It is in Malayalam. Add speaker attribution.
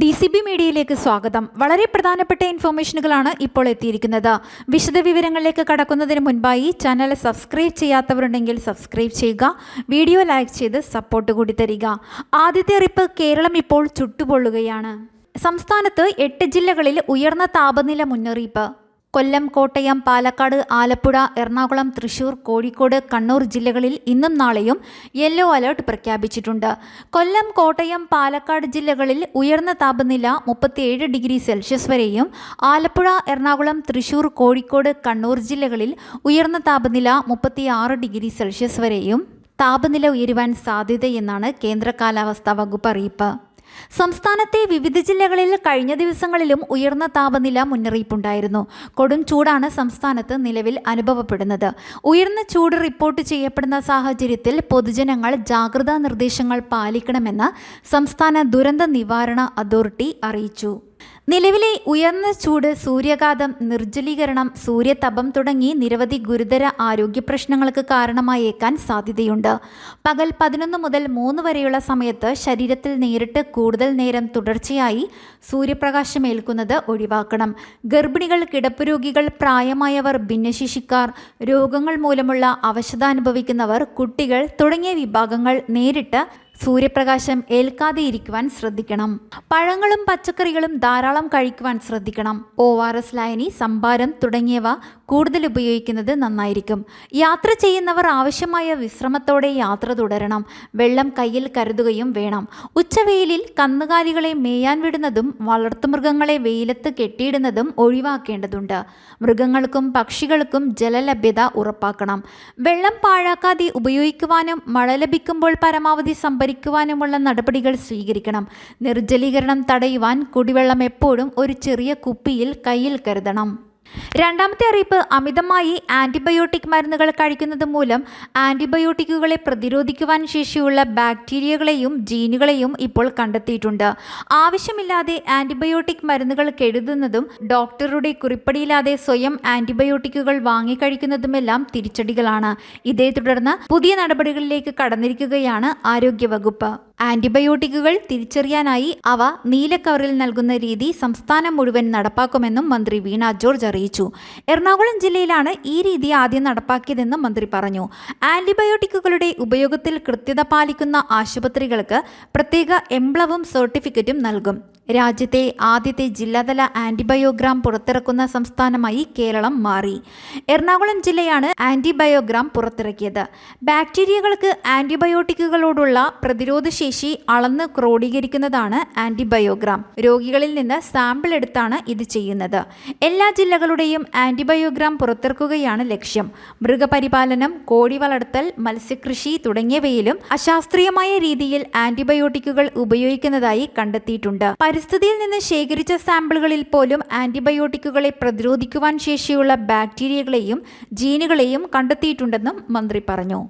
Speaker 1: ഡി സി ബി മീഡിയയിലേക്ക് സ്വാഗതം. വളരെ പ്രധാനപ്പെട്ട ഇൻഫോർമേഷനുകളാണ് ഇപ്പോൾ എത്തിയിരിക്കുന്നത്. വിശദവിവരങ്ങളിലേക്ക് കടക്കുന്നതിന് മുൻപായി ചാനൽ സബ്സ്ക്രൈബ് ചെയ്യാത്തവരുണ്ടെങ്കിൽ സബ്സ്ക്രൈബ് ചെയ്യുക വീഡിയോ ലൈക്ക് ചെയ്ത് സപ്പോർട്ട് കൂടി തരിക. ആദ്യത്തെ റിപ്പ് കേരളം ഇപ്പോൾ ചുട്ടുപൊള്ളുകയാണ്. സംസ്ഥാനത്ത് എട്ട് ജില്ലകളിൽ ഉയർന്ന താപനില മുന്നറിയിപ്പ്. കൊല്ലം കോട്ടയം പാലക്കാട് ആലപ്പുഴ എറണാകുളം തൃശൂർ കോഴിക്കോട് കണ്ണൂർ ജില്ലകളിൽ ഇന്നും നാളെയും യെല്ലോ അലർട്ട് പ്രഖ്യാപിച്ചിട്ടുണ്ട്. കൊല്ലം കോട്ടയം പാലക്കാട് ജില്ലകളിൽ ഉയർന്ന താപനില മുപ്പത്തിയേഴ് ഡിഗ്രി സെൽഷ്യസ് വരെയും ആലപ്പുഴ എറണാകുളം തൃശൂർ കോഴിക്കോട് കണ്ണൂർ ജില്ലകളിൽ ഉയർന്ന താപനില മുപ്പത്തിയാറ് ഡിഗ്രി സെൽഷ്യസ് വരെയും താപനില ഉയരുവാൻ സാധ്യതയെന്നാണ് കേന്ദ്ര കാലാവസ്ഥാ വകുപ്പ് അറിയിപ്പ്. സംസ്ഥാനത്തെ വിവിധ ജില്ലകളിൽ കഴിഞ്ഞ ദിവസങ്ങളിലും ഉയർന്ന താപനില മുന്നറിയിപ്പുണ്ടായിരുന്നു. കൊടും ചൂടാണ് സംസ്ഥാനത്ത് നിലവിൽ അനുഭവപ്പെടുന്നത്. ഉയർന്ന ചൂട് റിപ്പോർട്ട് ചെയ്യപ്പെടുന്ന സാഹചര്യത്തിൽ പൊതുജനങ്ങൾ ജാഗ്രതാ നിർദ്ദേശങ്ങൾ പാലിക്കണമെന്ന് സംസ്ഥാന ദുരന്ത നിവാരണ അതോറിറ്റി അറിയിച്ചു. നിലവിലെ ഉയർന്ന ചൂട് സൂര്യാഘാതം നിർജലീകരണം സൂര്യതപം തുടങ്ങി നിരവധി ഗുരുതര ആരോഗ്യ പ്രശ്നങ്ങൾക്ക് കാരണമായേക്കാൻ സാധ്യതയുണ്ട്. പകൽ പതിനൊന്ന് മുതൽ മൂന്ന് വരെയുള്ള സമയത്ത് ശരീരത്തിൽ നേരിട്ട് കൂടുതൽ നേരം തുടർച്ചയായി സൂര്യപ്രകാശം ഏൽക്കുന്നത് ഒഴിവാക്കണം. ഗർഭിണികൾ കിടപ്പുരോഗികൾ പ്രായമായവർ ഭിന്നശേഷിക്കാർ രോഗങ്ങൾ മൂലമുള്ള അവശത അനുഭവിക്കുന്നവർ കുട്ടികൾ തുടങ്ങിയ വിഭാഗങ്ങൾ നേരിട്ട് സൂര്യപ്രകാശം ഏൽക്കാതെ ഇരിക്കുവാൻ ശ്രദ്ധിക്കണം. പഴങ്ങളും പച്ചക്കറികളും ധാരാളം കഴിക്കുവാൻ ശ്രദ്ധിക്കണം. ഒ ആർ എസ് ലായനി സംഭാരം തുടങ്ങിയവ കൂടുതൽ ഉപയോഗിക്കുന്നത് നന്നായിരിക്കും. യാത്ര ചെയ്യുന്നവർ ആവശ്യമായ വിശ്രമത്തോടെ യാത്ര തുടരണം. വെള്ളം കയ്യിൽ കരുതുകയും വേണം. ഉച്ചവെയിലിൽ കന്നുകാലികളെ മേയാൻ വിടുന്നതും വളർത്തുമൃഗങ്ങളെ വെയിലത്ത് കെട്ടിയിടുന്നതും ഒഴിവാക്കേണ്ടതുണ്ട്. മൃഗങ്ങൾക്കും പക്ഷികൾക്കും ജലലഭ്യത ഉറപ്പാക്കണം. വെള്ളം പാഴാക്കാതെ ഉപയോഗിക്കുവാനും മഴ ലഭിക്കുമ്പോൾ പരമാവധി സംഭരിക്കുവാനുമുള്ള നടപടികൾ സ്വീകരിക്കണം. നിർജലീകരണം തടയുവാൻ കുടിവെള്ളം എപ്പോഴും ഒരു ചെറിയ കുപ്പിയിൽ കയ്യിൽ കരുതണം. രണ്ടാമത്തെ അറിയിപ്പ് അമിതമായി ആന്റിബയോട്ടിക് മരുന്നുകൾ കഴിക്കുന്നത് മൂലം ആന്റിബയോട്ടിക്കുകളെ പ്രതിരോധിക്കുവാൻ ശേഷിയുള്ള ബാക്ടീരിയകളെയും ജീനുകളെയും ഇപ്പോൾ കണ്ടെത്തിയിട്ടുണ്ട്. ആവശ്യമില്ലാതെ ആന്റിബയോട്ടിക് മരുന്നുകൾ കെഴുതുന്നതും ഡോക്ടറുടെ കുറിപ്പടിയില്ലാതെ സ്വയം ആന്റിബയോട്ടിക്കുകൾ വാങ്ങിക്കഴിക്കുന്നതുമെല്ലാം തിരിച്ചടികളാണ്. ഇതേ തുടർന്ന് പുതിയ നടപടികളിലേക്ക് കടന്നിരിക്കുകയാണ് ആരോഗ്യവകുപ്പ്. ആന്റിബയോട്ടിക്കുകൾ തിരിച്ചറിയാനായി അവ നീലക്കവറിൽ കവറിൽ നൽകുന്ന രീതി സംസ്ഥാനം മുഴുവൻ നടപ്പാക്കുമെന്നും മന്ത്രി വീണ ജോർജ് അറിയിച്ചു. എറണാകുളം ജില്ലയിലാണ് ഈ രീതി ആദ്യം നടപ്പാക്കിയതെന്നും മന്ത്രി പറഞ്ഞു. ആന്റിബയോട്ടിക്കുകളുടെ ഉപയോഗത്തിൽ കൃത്യത പാലിക്കുന്ന ആശുപത്രികൾക്ക് പ്രത്യേക എംബ്ലവും സർട്ടിഫിക്കറ്റും നൽകും. രാജ്യത്തെ ആദ്യത്തെ ജില്ലാതല ആന്റിബയോഗ്രാം പുറത്തിറക്കുന്ന സംസ്ഥാനമായി കേരളം മാറി. എറണാകുളം ജില്ലയാണ് ആന്റിബയോഗ്രാം പുറത്തിറക്കിയത്. ബാക്ടീരിയകൾക്ക് ആന്റിബയോട്ടിക്കുകളോടുള്ള പ്രതിരോധശേഷി അളന്ന് ക്രോഡീകരിക്കുന്നതാണ് ആന്റിബയോഗ്രാം. രോഗികളിൽ നിന്ന് സാമ്പിൾ എടുത്താണ് ഇത് ചെയ്യുന്നത്. എല്ലാ ജില്ലകളുടെയും ആന്റിബയോഗ്രാം പുറത്തിറക്കുകയാണ് ലക്ഷ്യം. മൃഗപരിപാലനം കോഴി വളർത്തൽ മത്സ്യകൃഷി തുടങ്ങിയവയിലും അശാസ്ത്രീയമായ രീതിയിൽ ആന്റിബയോട്ടിക്കുകൾ ഉപയോഗിക്കുന്നതായി കണ്ടെത്തിയിട്ടുണ്ട്. പരിസ്ഥിതിയിൽ നിന്ന് ശേഖരിച്ച സാമ്പിളുകളിൽ പോലും ആന്റിബയോട്ടിക്കുകളെ പ്രതിരോധിക്കുവാൻ ശേഷിയുള്ള ബാക്ടീരിയകളെയും ജീനുകളെയും കണ്ടെത്തിയിട്ടുണ്ടെന്നും മന്ത്രി പറഞ്ഞു.